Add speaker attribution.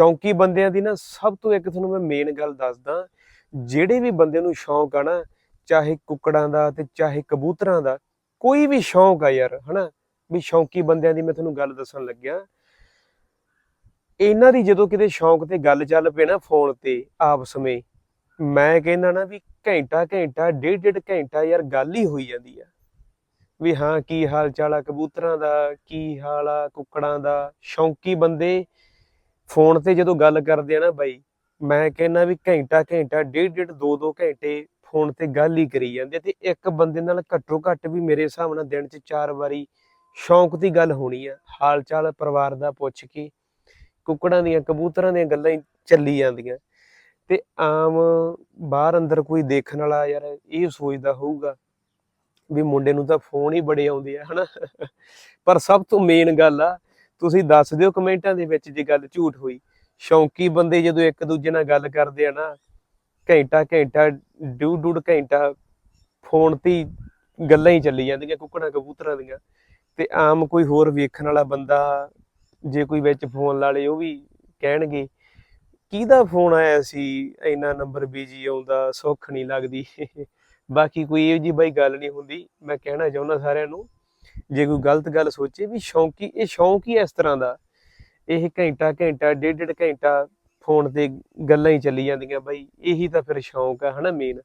Speaker 1: ਸ਼ੌਂਕੀ ਬੰਦਿਆਂ ਦੀ ਨਾ ਸਭ ਤੋਂ ਇੱਕ ਤੁਹਾਨੂੰ ਮੈਂ ਮੇਨ ਗੱਲ ਦੱਸਦਾ, ਜਿਹੜੇ ਵੀ ਬੰਦੇ ਨੂੰ ਸ਼ੌਂਕ ਆ ਨਾ, ਚਾਹੇ ਕੁੱਕੜਾਂ ਦਾ ਤੇ ਚਾਹੇ ਕਬੂਤਰਾਂ ਦਾ, ਕੋਈ ਵੀ ਸ਼ੌਂਕ ਆ ਯਾਰ, ਹਨਾ? ਵੀ ਸ਼ੌਂਕੀ ਬੰਦਿਆਂ ਦੀ ਮੈਂ ਤੁਹਾਨੂੰ ਗੱਲ ਦੱਸਣ ਲੱਗਿਆ। ਇਹਨਾਂ ਦੀ ਜਦੋਂ ਕਿਤੇ ਸ਼ੌਂਕ ਤੇ ਗੱਲ ਚੱਲ ਪਏ ਨਾ ਫੋਨ ਤੇ ਆਪ ਸਮੇਂ ਮੈਂ ਕਹਿੰਦਾ ਨਾ ਵੀ ਘੰਟਾ ਘੰਟਾ, ਡੇਢ ਡੇਢ ਘੰਟਾ ਯਾਰ ਗੱਲ ਹੀ ਹੋਈ ਜਾਂਦੀ ਆ। ਵੀ ਹਾਂ, ਕੀ ਹਾਲ ਚਾਲ ਆ ਕਬੂਤਰਾਂ ਦਾ, ਕੀ ਹਾਲ ਆ ਕੁੱਕੜਾਂ ਦਾ, ਸ਼ੌਂਕੀ ਬੰਦੇ ਫੋਨ ਤੇ ਜਦੋਂ ਗੱਲ ਕਰਦੇ ਆ ਨਾ ਬਾਈ, ਮੈਂ ਕਹਿੰਦਾ ਵੀ ਘੰਟਾ ਘੰਟਾ, ਡੇਢ ਡੇਢ, ਦੋ ਦੋ ਘੰਟੇ ਫੋਨ ਤੇ ਗੱਲ ਹੀ ਕਰੀ ਜਾਂਦੇ ਤੇ ਇੱਕ ਬੰਦੇ ਨਾਲ ਘੱਟੋ ਘੱਟ ਵੀ ਮੇਰੇ ਹਿਸਾਬ ਨਾਲ ਦਿਨ 'ਚ ਚਾਰ ਵਾਰੀ ਸ਼ੌਂਕ ਦੀ ਗੱਲ ਹੋਣੀ ਆ ਹਾਲ ਚਾਲ ਪਰਿਵਾਰ ਦਾ ਪੁੱਛ ਕੇ, ਕੁੱਕੜਾਂ ਦੀਆਂ, ਕਬੂਤਰਾਂ ਦੀਆਂ ਗੱਲਾਂ ਹੀ ਚੱਲੀ ਜਾਂਦੀਆਂ। ਤੇ ਆਮ ਬਾਹਰ ਅੰਦਰ ਕੋਈ ਦੇਖਣ ਵਾਲਾ ਯਾਰ ਇਹ ਸੋਚਦਾ ਹੋਊਗਾ ਵੀ ਮੁੰਡੇ ਨੂੰ ਤਾਂ ਫੋਨ ਹੀ ਬੜੇ ਆਉਂਦੇ ਆ, ਹਨਾ? ਪਰ ਸਭ ਤੋਂ ਮੇਨ ਗੱਲ ਆ ਤੁਸੀਂ ਦੱਸ ਦਿਓ ਕਮੈਂਟਾਂ ਦੇ ਵਿੱਚ ਜੇ ਗੱਲ ਝੂਠ ਹੋਈ। ਸ਼ੌਂਕੀ ਬੰਦੇ ਜਦੋਂ ਇੱਕ ਦੂਜੇ ਨਾਲ ਗੱਲ ਕਰਦੇ ਆ ਨਾ, ਘੰਟਾ ਘੰਟਾ ਡੂ ਡੂਡ ਘੰਟਾ ਫੋਨ ਤੇ ਗੱਲਾਂ ਹੀ ਚੱਲੀ ਜਾਂਦੀਆਂ, ਕੁੱਕੜਾਂ ਕਬੂਤਰਾਂ ਦੀਆਂ। ਤੇ ਆਮ ਕੋਈ ਹੋਰ ਵੇਖਣ ਵਾਲਾ ਬੰਦਾ, ਜੇ ਕੋਈ ਵਿੱਚ ਫੋਨ ਲਾ ਲੇ, ਉਹ ਵੀ ਕਹਿਣਗੇ, ਕਿਹਦਾ ਫੋਨ ਆਇਆ ਸੀ? ਇੰਨਾ ਨੰਬਰ ਬੀਜੀ ਆਉਂਦਾ ਸੁੱਖ ਨਹੀਂ ਲੱਗਦੀ। ਬਾਕੀ ਕੋਈ ਇਹੋ ਜੀ ਬਾਈ ਗੱਲ ਨਹੀਂ ਹੁੰਦੀ, ਮੈਂ ਕਹਿਣਾ ਚਾਹੁੰਦਾ ਸਾਰਿਆਂ ਨੂੰ ਜੇ ਕੋਈ ਗਲਤ ਗੱਲ ਸੋਚੇ ਵੀ ਸ਼ੌਂਕੀ ਇਹ ਸ਼ੌਂਕ ਹੀ ਇਸ ਤਰ੍ਹਾਂ ਦਾ। ਇਹ ਘੰਟਾ ਘੰਟਾ, ਡੇਢ ਡੇਢ ਘੰਟਾ ਫੋਨ ਤੇ ਗੱਲਾਂ ਹੀ ਚੱਲੀ ਜਾਂਦੀਆਂ, ਬਾਈ ਇਹੀ ਤਾਂ ਫਿਰ ਸ਼ੌਂਕ ਆ, ਹਨਾ ਮੇਨ